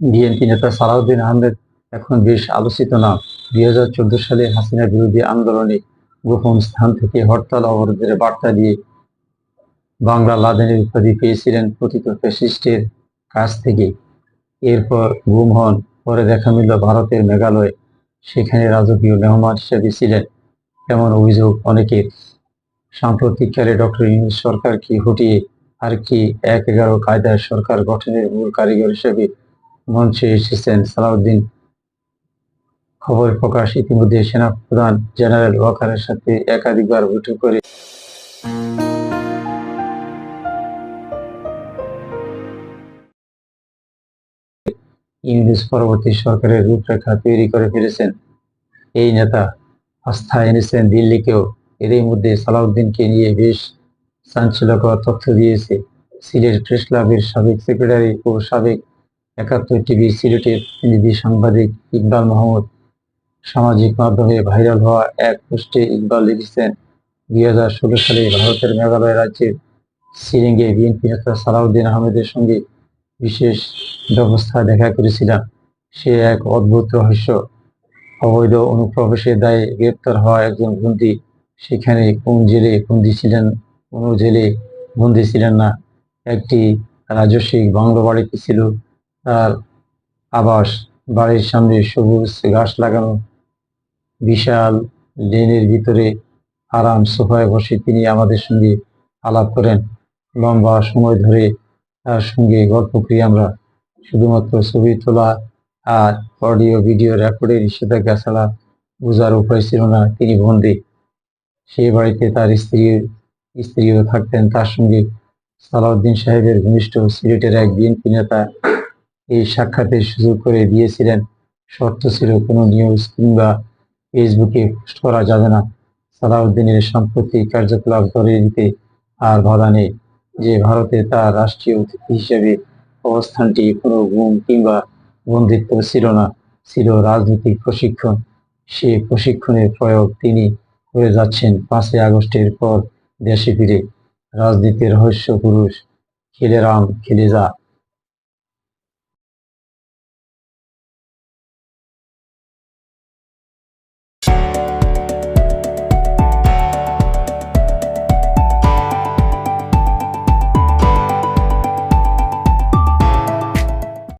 BNP নেতা সালাউদ্দিন আহমেদ এখন বেশ আলোচিত নাম দুই হাজার চোদ্দ সালে হাসিনা বিরোধী আন্দোলনে গোপন স্থান থেকে হরতাল অবরোধের বার্তা দিয়ে বাংলা লাদেনের উপাধি পেয়েছিলেন কথিত ফ্যাসিস্টের কাছ থেকে। এরপর গুম হন, পরে দেখা মিলল ভারতের মেঘালয়ে, সেখানে রাজকীয় মেহমান হিসেবে ছিলেন এমন অভিযোগ অনেকের। সাম্প্রতিককালে ডক্টর ইউনুস সরকারকে হটিয়ে আর কি এক এগারো কায়দায় সরকার গঠনের মূল কারিগর হিসেবে মঞ্চে এসেছেন সালাউদ্দিন। খবর প্রকাশ ইতিমধ্যে সেনাপ্রধান জেনারেল ওয়াকারের সাথে একাধিকবার বৈঠক করে। ইউনিস পরবর্তী সরকারের রূপরেখা তৈরি করে ফেলেছেন। এই নেতা আস্থা এনেছেন দিল্লিকেও। এরই মধ্যে সালাউদ্দিনকে নিয়ে বেশ চাঞ্চল্যকর তথ্য দিয়েছে সিলেট প্রেস ক্লাবের সাবেক সেক্রেটারি ও সাবেক একাত্তর টিভি সিলেটের প্রতিনিধি সাংবাদিক ইকবাল মাহমুদ সামাজিক মাধ্যমে ভাইরাল হওয়া এক পোস্টে ইকবাল লিখেছেন, দুই হাজার ষোলো সালে ভারতের মেঘালয় রাজ্যের সিলিংয়ে বিএনপি নেতা সালাউদ্দিন আহমেদের সঙ্গে বিশেষ ব্যবস্থা দেখা করেছিলাম। সে এক অদ্ভুত রহস্য। অবৈধ অনুপ্রবেশের দায়ে গ্রেপ্তার হওয়া একজন বন্দী সেখানে কোন জেলে বন্দী ছিলেন, কোনো জেলে বন্দী ছিলেন না। একটি রাজস্বিক বাংলো বাড়িতে ছিল আবাস, বাড়ির সামনে সবুজ ঘাস লাগানো, বিশাল লেনের ভিতরে আরাম সোফায় বসে তিনি আমাদের সঙ্গে আলাপ করেন। লম্বা সময় ধরে তার সঙ্গে গল্প করি আমরা। শুধুমাত্র ছবি তোলা আর অডিও, ভিডিও রেকর্ডের নিষেধাজ্ঞা ছাড়া বোঝার উপায় ছিল না তিনি বন্দী সেই বাড়িতে তার স্ত্রী, স্ত্রীও থাকতেন। তার সঙ্গে সালাউদ্দিন সাহেবের ঘনিষ্ঠ সিলেটের এক বিএনপি নেতা এই সাক্ষাতের সুযোগ করে দিয়েছিলেন। শর্ত ছিল কোনো নিউজ কিংবা ফেসবুকে পোস্ট করা যাবে না। সালাউদ্দিনের সাম্প্রতিক কার্যকলাপ ধরে দিতে আর বাধা নেই যে ভারতে তার রাষ্ট্রীয় অতিথি হিসেবে অবস্থানটি কোনো গুম কিংবা বন্দিত্ব ছিল না, ছিল রাজনৈতিক প্রশিক্ষণ। সে প্রশিক্ষণের প্রয়োগ তিনি করে যাচ্ছেন পাঁচই আগস্টের পর দেশে ফিরে। রাজনীতির রহস্য পুরুষ খেলে রাম খেলে যা